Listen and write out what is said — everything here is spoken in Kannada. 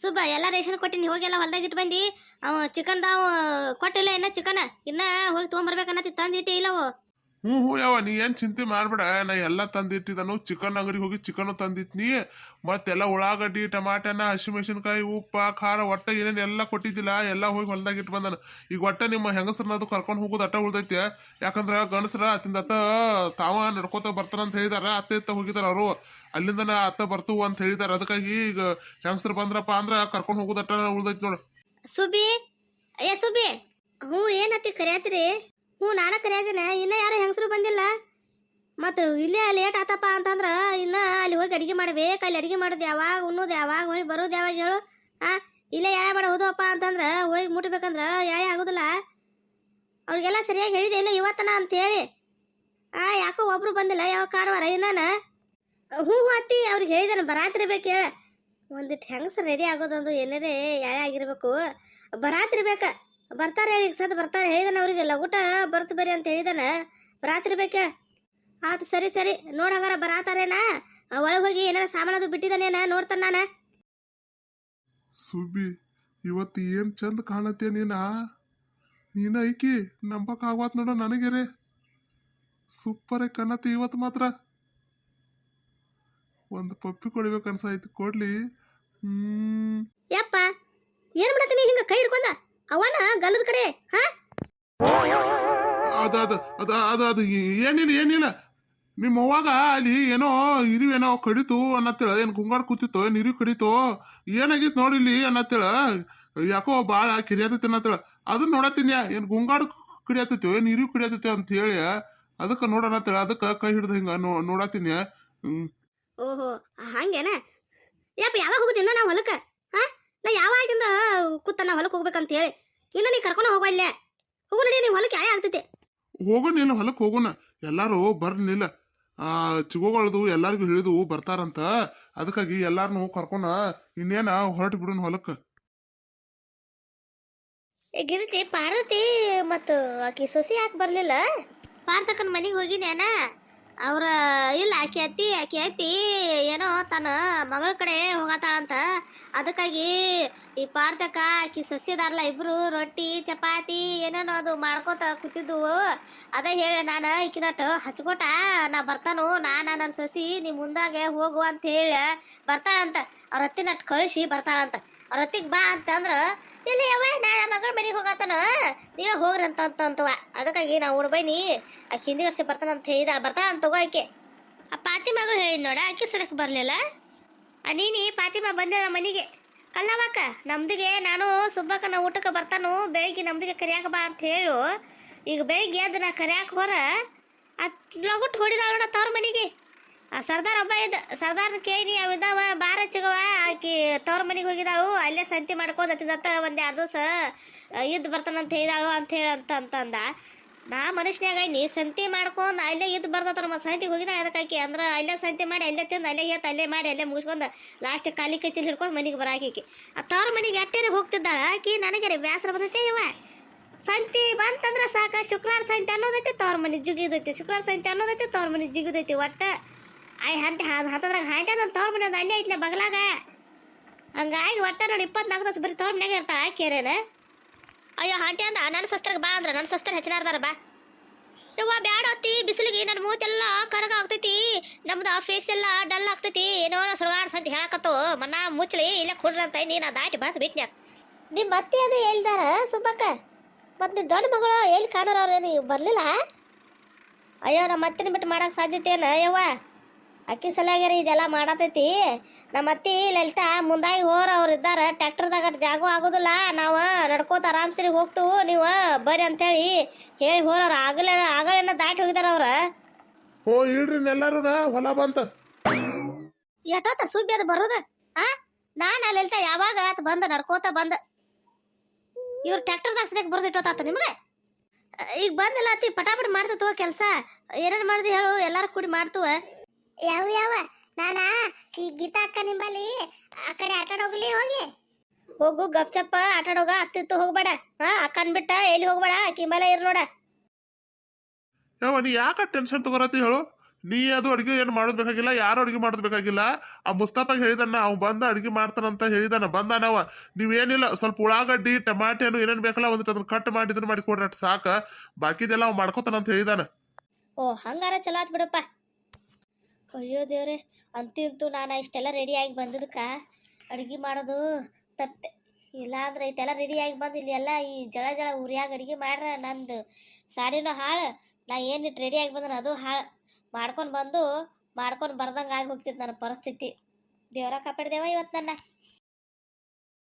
ಸುಬ್ಬ, ಎಲ್ಲ ರೇಷನ್ ಕೊಟ್ಟಿನಿ ಹೋಗಿ ಹೊಲ್ದಾಗ ಇಟ್ಟು ಬಂದಿ. ಅವ ಚಿಕನ್ ಅವ ಕೊಟ್ಟಿಲ್ಲ ಇನ್ನ ಚಿಕನ್. ಇನ್ನ ಹೋಗಿ ತೊಗೊಂಬರ್ಬೇಕನ್ನತಿ ತಂದಿಟ್ಟೆ ಇಲ್ಲವು. ಹ್ಞೂ ಹ್ಞೂ ಯಾವ ನೀ ಏನು ಚಿಂತೆ ಮಾಡ್ಬೇಡ. ನಾ ಎಲ್ಲ ತಂದಿಟ್ಟಿದ್ದಾನು ಚಿಕನ್ ಅಂಗಡಿಗೆ ಹೋಗಿ ಚಿಕನ್ ತಂದಿಟ್ನಿ ಮತ್ತೆಲ್ಲ ಉಳ್ಳಾಗಡ್ಡಿ, ಟಮಾಟನ ಹಸಿಮೆಣಸಿನ್ಕಾಯಿ ಉಪ್ಪ, ಖಾರ, ಒಟ್ಟ ಏನೇನು ಎಲ್ಲ ಕೊಟ್ಟಿದ್ದಿಲ್ಲ, ಎಲ್ಲ ಹೋಗಿ ಹೊಲ್ದಾಗ ಇಟ್ಟು ಬಂದಾನ. ಈಗ ಒಟ್ಟ ನಿಮ್ಮ ಹೆಂಗಸ್ರನ್ನದು ಕರ್ಕೊಂಡು ಹೋಗೋದು ಅಟ್ಟ ಉಳ್ದೈತೆ. ಯಾಕಂದ್ರ ಗಣಸ್ರ ಅತ್ತಿಂದ ಅತ್ತ ತಾವ ನಡ್ಕೋತ ಬರ್ತಾರಂತ ಹೇಳಿದಾರ. ಅತ್ತ, ಇತ್ತ ಹೋಗಿದಾರ ಅವರು. ಅಲ್ಲಿಂದನ ಅತ್ತ ಬರ್ತು ಅಂತ ಹೇಳಿದಾರ. ಅದಕ್ಕಾಗಿ ಈಗ ಹೆಂಗಸ್ರು ಬಂದ್ರಪ್ಪ ಅಂದ್ರೆ ಕರ್ಕೊಂಡು ಹೋಗೋದು ಅಟ್ಟ ಉಳ್ದೈತಿ ನೋಡು. ಸುಬಿ, ಏ ಸುಬಿ, ಹ್ಞೂ ಏನತ್ತಿ ಕರಿಯತ್ರಿ? ಹ್ಞೂ, ನಾನು ಕರಿಯದಿನ. ಇನ್ನೂ ಯಾರು ಹೆಂಗಸರು ಬಂದಿಲ್ಲ. ಮತ್ತು ಇಲ್ಲೇ ಲೇಟ್ ಆತಪ್ಪ ಅಂತಂದ್ರೆ ಇನ್ನ ಅಲ್ಲಿ ಹೋಗಿ ಅಡುಗೆ ಮಾಡ್ಬೇಕು. ಅಲ್ಲಿ ಅಡುಗೆ ಮಾಡೋದು ಯಾವಾಗ, ಉಣ್ಣೋದು ಯಾವಾಗ, ಹೋಗಿ ಬರೋದು ಯಾವಾಗ ಹೇಳು. ಹಾಂ ಇಲ್ಲೇ ಯಾರು ಮಾಡ ಹೋದವಪ್ಪ ಅಂತಂದ್ರೆ ಹೋಗಿ ಮುಟ್ಬೇಕಂದ್ರೆ ಯಾರೇ ಆಗೋದಿಲ್ಲ. ಅವ್ರಿಗೆಲ್ಲ ಸರಿಯಾಗಿ ಹೇಳಿದೆ, ಇಲ್ಲ ಇವತ್ತನ ಅಂತೇಳಿ. ಆ, ಯಾಕೋ ಒಬ್ರು ಬಂದಿಲ್ಲ ಯಾವ ಕಾರವಾರ ಇನ್ನಾನ? ಹೂ ಹೂ ಅತ್ತಿ, ಅವ್ರಿಗೆ ಹೇಳಿದಾನೆ ಬರಾತಿರ್ಬೇಕು ಹೇಳ. ಒಂದಿಟ್ಟು ಹೆಂಗಸ ರೆಡಿ ಆಗೋದೊಂದು ಏನಾರೇ ಯಾಳೆ ಆಗಿರ್ಬೇಕು. ಬರಾತಿರ್ಬೇಕ ಬರ್ತಾರೆ ಈಗ ಸದ್ ಬರ್ತಾರೆ ಹೇಳಿದಾನೆ ಅವ್ರಿಗೆ ಲಗುಟ ಬರ್ತು ಬರ್ರಿ ಅಂತ ಹೇಳಿದಾನೆ. ರಾತ್ರಿ ಬೇಕ? ಆತು ಸರಿ ಸರಿ. ನೋಡಂಗಾರ ಬರಾತಾರೇನಾ? ಒಳಗೆ ಹೋಗಿ ಏನಾರ ಸಾಮಾನದು ಬಿಟ್ಟಿದಾನೇನ? ನೋಡ್ತಾನ ನಾನು. ಸುಬ್ಬಿ ಇವತ್ತು ಏನ್ ಚಂದ ಕಾಣತ್ತೆ ನೀನ? ನೀನ ಐಕಿ ನಂಬಕ್ ಆಗ್ವಾತ್ ನೋಡ ನನಗೆರೆ. ಸೂಪರ್ ಕಾಣತ್ತೆ ಇವತ್ತು ಮಾತ್ರ. ಒಂದು ಪಪ್ಪಿ ಕೊಡ್ಬೇಕು ಅನ್ಸಾಯ್ತು. ಕೊಡ್ಲಿ. ಹ್ಮ್. ಯಪ್ಪ ಏನ್ ಮಾಡತ್ತೀನಿ ಹಿಂಗ ಕೈ ಹಿಡ್ಕೊಂಡ? ಅವನ ಗಲ್ಲದ ಕಡೆ ಹಾ? ಅದ ಅದ ಅದ ಅದ ಅದು ಏನಿಲ್ಲ ಏನಿಲ್ಲ. ನಿಮ್ಮ ಅವ್ವಾಗ ಅಲ್ಲಿ ಏನೋ ಇರಿವೇನೋ ಕಡಿತು ಅನ್ನತ್ತೇಳ. ಏನು ಗುಂಗಾಡ್ ಕೂತಿತ್ತು ಏನ್ ಇರಿ ಕಡಿತು ಏನಾಗಿತ್ತು ನೋಡಿಲಿ ಅನ್ನತ್ತೇಳ. ಯಾಕೋ ಬಾಳ ಕಿರಿಯತೈತಿ ಅನ್ನತ್ತೇಳ. ಅದನ್ನ ನೋಡತ್ತೀನಿ ಏನ್ ಗುಂಗಾಡ್ ಕಡಿಯತೈತಿ ಏನ್ ಇರಿ ಕಡಿಯತೈತಿ ಅಂತ ಹೇಳಿ ಅದಕ್ಕೆ ನೋಡೋಣತ್ತೇಳ ಅದಕ್ಕೆ ಕೈ ಹಿಡ್ದು ಹಿಂಗ ನೋ ನೋಡತ್ತೀನಿ ಓಹೋ ಹಂಗೇನ? ಯಪ್ಪ ಯಾವಾಗ ಹೋಗುದಿಂದ ನಾವು ಹೊಲಕ್ಕ ಹಾ? ನಾ ಯಾವಾಗಿಂದ ಕೂತ ನಾ ಹೊಲಕ್ಕೆ ಹೋಗ್ಬೇಕಂತ ಹೇಳಿ. ಇನ್ನ ನೀ ಕರ್ಕೊಂಡು ಹೋಗೋ ಇಲ್ಲೇ. ಹೋಗು ನಡಿ ನೀವು ಹೊಲಕ್ಕೆ ಆಯ ಆಗ್ತೈತೆ. ಹೋಗೋಣ ಇಲ್ಲ ಹೊಲಕ್ಕೆ ಹೋಗೋಣ ಎಲ್ಲಾರು ಬರ್ಲಿಲ್ಲ ಆ ಚಿಗೋಗಳದು ಎಲ್ಲಾರ್ಗು ಹೇಳಿದು ಬರ್ತಾರಂತ. ಅದಕ್ಕಾಗಿ ಎಲ್ಲಾರನು ಕರ್ಕೊಂಡ ಇನ್ನೇನ ಹೊರಟು ಬಿಡೋಣ ಹೊಲಕ್ಕೆ ಏ ಗಿರಿಜಿ ಪಾರ್ವತಿ ಮತ್ತು ಆಕಿ ಸಸಿ ಯಾಕೆ ಬರಲಿಲ್ಲ? ಪಾರ್ಥಕನ ಮನೆಗೆ ಹೋಗಿನೇನ ಅವ್ರ ಇಲ್ಲ ಆಕಿ ಅತ್ತಿ ಆಕಿ ಅತ್ತಿ ಏನೋ ತನ್ನ ಮಗಳ ಕಡೆ ಹೋಗತ್ತಾಳಂತ ಅದಕ್ಕಾಗಿ ಈ ಪಾರ್ಥಕ, ಆಕಿ ಸಸ್ಯದಾರಲ್ಲ ಇಬ್ರು ರೊಟ್ಟಿ, ಚಪಾತಿ, ಏನೇನೋ ಅದು ಮಾಡ್ಕೋತ ಕೂತಿದ್ವು. ಅದೇ ಹೇಳಿ ನಾನು ಈಕಿನಟ್ಟು ಹಚ್ಕೊಟ, ನಾ ಬರ್ತಾನು, ನಾನು ನನ್ನ ಸಸಿ ನಿಮ್ಮ ಮುಂದಾಗೆ ಹೋಗು ಅಂತ ಹೇಳಿ ಬರ್ತಾಳಂತ. ಅವ್ರ ಹತ್ತಿನಟ್ಟು ಕಳಿಸಿ ಬರ್ತಾಳಂತ. ಅವ್ರ ಹತ್ತಿಗೆ ಬಾ ಅಂತಂದ್ರೆ ಇಲ್ಲ ಯವ್ವ, ನಾ ಮಗಳ ಮನೆಗೆ ಹೋಗತ್ತಾನ ನೀವೇ ಹೋಗ್ರಿ ಅಂತ ಅಂತ ಅಂತವ. ಅದಕ್ಕಾಗಿ ನಾವು ಉಡ್ಬೈನಿ ಆಕೆ ಹಿಂದಿ ವರ್ಷ ಬರ್ತಾನಂತ ಹೇಳಿದ ಬರ್ತಾಳ ಅಂತ ತಗೋ ಆಕೆ. ಆ ಪಾತಿ ಮಗು ಹೇಳಿ ನೋಡ, ಆಕೆ ಸಲಕ್ಕೆ ಬರಲಿಲ್ಲ. ನೀನಿ ಪಾತಿಮಾ ಬಂದೆ ನಮ್ಮ ಮನೆಗೆ. ಕಲ್ಲವಕ್ಕ ನಮ್ದಿಗೆ ನಾನು ಸುಬ್ಬಕ್ಕನ ಊಟಕ್ಕೆ ಬರ್ತಾನು ಬೆಳಿಗ್ಗೆ ನಮ್ದಿಗೆ ಕರಿಯಾಕ ಬಾ ಅಂತ ಹೇಳು. ಈಗ ಬೆಳಿಗ್ಗೆ ಎದ್ದು ನಾ ಕರಿಯಾಕ ಹೊರ ಅತ್ ಲಗುಟ್ ಹೊಡಿದಾಳ ನೋಡ ತವ್ರ ಮನೆಗೆ. ಆ ಸರ್ದಾರ್ ಹಬ್ಬ ಇದ್ದ ಸರ್ದಾರ್ ಕೇಳಿ ಅವಿದ್ದಾವ ಬಾರ ಚಿಗವ ಆಕಿ ತವ್ರ ಮನೆಗೆ ಹೋಗಿದಾಳು, ಅಲ್ಲೇ ಸಂತಿ ಮಾಡ್ಕೊಂಡು ಅತ್ತಿದತ್ತ ಒಂದು ಎರಡು ದಿವಸ ಇದ್ದು ಬರ್ತಾನಂತ ಹೇಳಿದಾಳು ಅಂತ ಹೇಳಿ ಅಂತ ಅಂತಂದ. ನಾ ಮನುಷ್ಯನಾಗ ನೀ ಸಂತಿ ಮಾಡ್ಕೊಂಡು ಅಲ್ಲೇ ಇದ್ದು ಬರ್ತತ ನಮ್ಮ ಸಂತಿಗೆ ಹೋಗಿದ ಅದಕ್ಕಾಕಿ ಅಂದ್ರೆ ಅಲ್ಲೇ ಸಂತಿ ಮಾಡಿ, ಅಲ್ಲೇ ತಿಂದು, ಅಲ್ಲೇ ಎತ್ತು ಅಲ್ಲೇ ಮಾಡಿ, ಅಲ್ಲೇ ಮುಗಿಸ್ಕೊಂಡು ಲಾಸ್ಟ್ ಕಾಲಿ ಕೈಚಲ್ಲಿ ಹಿಡ್ಕೊಂಡು ಮನೆಗೆ ಬರಾಕಿಕಿ ಆ ತವ್ರ ಮನೆಗೆ ಅಟ್ಟೇನೆ ಹೋಗ್ತಿದ್ದಾಳ? ಆಕಿ ನನಗೆ ರೀ ಬೇಸರ ಬರ್ತೈತೆ ಇವ. ಸಂತಿ ಬಂತಂದ್ರೆ ಸಾಕ ಶುಕ್ರವಾರ ಸಂತೆ ಅನ್ನೋದೈತಿ, ತವ್ರ ಮನೆ ಜಿಗಿದೈತಿ. ಶುಕ್ರವಾರ ಸಂತೆ ಅನ್ನೋದೈತಿ, ತವ್ರ ಮನೆ ಜಿಗಿದೈತಿ ಒಟ್ಟು. ಆಯ್ ಹಂತ ಹತ್ತದ್ರಾಗ ಹಂಟೆ ಅಂತ ತವ್ರ ಮನೆ ಒಂದು ಅಲ್ಲೇ ಐತ್ಲೆ ಬಗಲಾಗ. ಹಂಗಾಗಿ ಒಟ್ಟ ನೋಡಿ ಇಪ್ಪತ್ನಾಲ್ಕು ತಾಸು ಬರೀ ತವ್ರ ಮನೆಗೆ ಇರ್ತಾಳ ಆಕೇರೇನ ಅಯ್ಯೋ ಆಂಟಿ ಅಂದ ನನ್ನ ಸಸ್ತ್ರಕ್ಕೆ ಬಾ ಅಂದ್ರೆ ನನ್ನ ಸಸ್ತ್ರ ಹೆಚ್ಚಿನಾರ್ದಾರ ಬಾ. ಯವ್ವ ಬ್ಯಾಡ ಅತ್ತಿ ಬಿಸಿಲಿಗೆ ನನ್ನ ಮೂತೆಲ್ಲ ಕರಗ ಆಗ್ತೈತಿ ನಮ್ದು ಫೇಸ್ ಎಲ್ಲ ಡಲ್ ಆಗ್ತೈತಿ ಏನೋ ಸುಡುಗಾಡ್ಸ್ ಸಂತ ಹೇಳಕತ್ತು ಮನ್ನ ಮುಚ್ಚಲಿ ಇಲ್ಲ ಕೊಡ್ರಂತ ನೀನು ದಾಟಿ ಬಂದು ಬಿಟ್ನ್ಯಾಕ ನಿಮ್ಮ ಅತ್ತಿ ಅದು ಹೇಳಿದಾರ ಸುಬ್ಬಕ್ಕ? ಮತ್ತು ನಿಮ್ಮ ದೊಡ್ಡ ಮಗಳು ಎಲ್ಲಿ ಕಾಣೋರು ಅವ್ರೇನು ಬರಲಿಲ್ಲ? ಅಯ್ಯೋ ನಮ್ಮ ಅತ್ತಿನ ಬಿಟ್ಟು ಮಾಡೋಕೆ ಸಾಧ್ಯತೆ ಏನ ಯವ್ವ? ಅಕ್ಕಿ ಸಲುವಾಗ್ಯಾರ ಇದೆಲ್ಲ ಮಾಡತೈತಿ. ನಮ್ಮ ಅತ್ತಿ ಲಲಿತಾ ಮುಂದಾಗಿ ಹೋರ ಅವ್ರು ಇದ್ದಾರೆ. ಟ್ಯಾಕ್ಟರ್ದಾಗ ಜಾಗ ಆಗೋದಿಲ್ಲ. ನಾವು ನಡ್ಕೋತ ಆರಾಮ್ಸರಿ ಹೋಗ್ತೀವು ನೀವು ಬರ್ರಿ ಅಂತೇಳಿ ಹೇಳಿ ಹೋರವ್ರು ಆಗಲೇ ಆಗಲೇನ ದಾಟಿ ಹೋಗಿದಾರ ಅವ್ರ. ಹೋ ಇಡ್ರಿ ಎಲ್ಲಾರು ಹೊಲ ಬಂತ. ಎಷ್ಟೊತ್ತ ಸುಬ್ಬಿ ಅದು ಬರೋದು? ಆ? ನಾನು ಲಲಿತಾ ಯಾವಾಗ ಆತ ಬಂದ ನಡ್ಕೋತ ಬಂದ. ಇವ್ರು ಟ್ಯಾಕ್ಟರ್ದಾಗ ಸದ್ಯಕ್ಕೆ ಬರೋದು ಇಟ್ಟೋತಾತ ನಿಮಗೆ? ಈಗ ಬಂದಿಲ್ಲ ಅತ್ತಿ ಪಟಾಪಟ್ ಮಾಡ್ತತ್ವ ಕೆಲಸ. ಏನೇನು ಮಾಡಿದ್ವಿ ಹೇಳು ಎಲ್ಲರೂ ಕೂಡಿ ಮಾಡ್ತವ. ಯಾವ ಯಾವ? ನಾನ? ಈ ಗೀತಾ ಅಕ್ಕ ನಿಂಬಲ್ಲಿ ಆ ಕಡೆ ಆಟಾಡ ಹೋಗ್ಲಿ ಹೋಗಿ. ಹೋಗು ಗಪ್ಚಪ್ಪ ಆಟಾಡೋಗ ಅತ್ತಿತ್ತು ಹೋಗ್ಬೇಡ. ಹಾ ಅಕ್ಕನ್ ಬಿಟ್ಟ ಎಲ್ಲಿ ಹೋಗ್ಬೇಡ? ಕಿಂಬಲ ಇರ್ ನೋಡ. ಯಾವ ನೀ ಯಾಕ ಟೆನ್ಷನ್ ತಗೋರತಿ ಹೇಳು? ನೀ ಅದು ಅಡಿಗೆ ಏನು ಮಾಡೋದು ಬೇಕಾಗಿಲ್ಲ ಯಾರು ಅಡಿಗೆ ಮಾಡೋದು ಬೇಕಾಗಿಲ್ಲ. ಆ ಮುಸ್ತಾಪ ಹೇಳಿದನ್ನ ಅವ್ ಬಂದ ಅಡಿಗೆ ಮಾಡ್ತಾನಂತ ಹೇಳಿದಾನ ಬಂದಾನವ ನೀವೇನಿಲ್ಲ ಸ್ವಲ್ಪ ಉಳ್ಳಾಗಡ್ಡಿ ಟಮಾಟೆನು ಏನೇನು ಬೇಕಲ್ಲ ಒಂದಿಟ್ಟು ಅದನ್ನ ಕಟ್ ಮಾಡಿ ಇದನ್ನ ಮಾಡಿ ಕೊಡ್ರಿ ಸಾಕು. ಬಾಕಿದೆಲ್ಲ ಅವ್ ಮಾಡ್ಕೋತಾನಂತ ಹೇಳಿದಾನ. ಓ ಹಂಗಾರ ಚಲೋ ಆತ್ ಬಿಡಪ್ಪ. ಅಯ್ಯೋ ದೇವ್ರೆ ಅಂತೂ ಇಂತೂ ನಾನು ಇಷ್ಟೆಲ್ಲ ರೆಡಿಯಾಗಿ ಬಂದಿದ್ದಕ್ಕೆ. ಅಡುಗೆ ಮಾಡೋದು ತಪ್ಪೆ. ಇಲ್ಲಾಂದ್ರೆ ಇಷ್ಟೆಲ್ಲ ರೆಡಿಯಾಗಿ ಬಂದು ಇಲ್ಲಿ ಎಲ್ಲ ಈ ಜಳ ಜಳ ಉರಿಯಾಗಿ ಅಡುಗೆ ಮಾಡ್ರೆ ನಂದು ಸಾಡಿನೂ ಹಾಳು. ನಾ ಏನಿಟ್ಟು ರೆಡಿಯಾಗಿ ಬಂದ್ರೆ ಅದು ಹಾಳು. ಮಾಡ್ಕೊಂಡು ಬಂದು, ಮಾಡ್ಕೊಂಡು ಬರ್ದಂಗೆ ಆಗಿ ಹೋಗ್ತಿತ್ತು ನನ್ನ ಪರಿಸ್ಥಿತಿ. ದೇವರ ಕಾಪಾಡ್ದೇವ ಇವತ್ತು ನನ್ನ.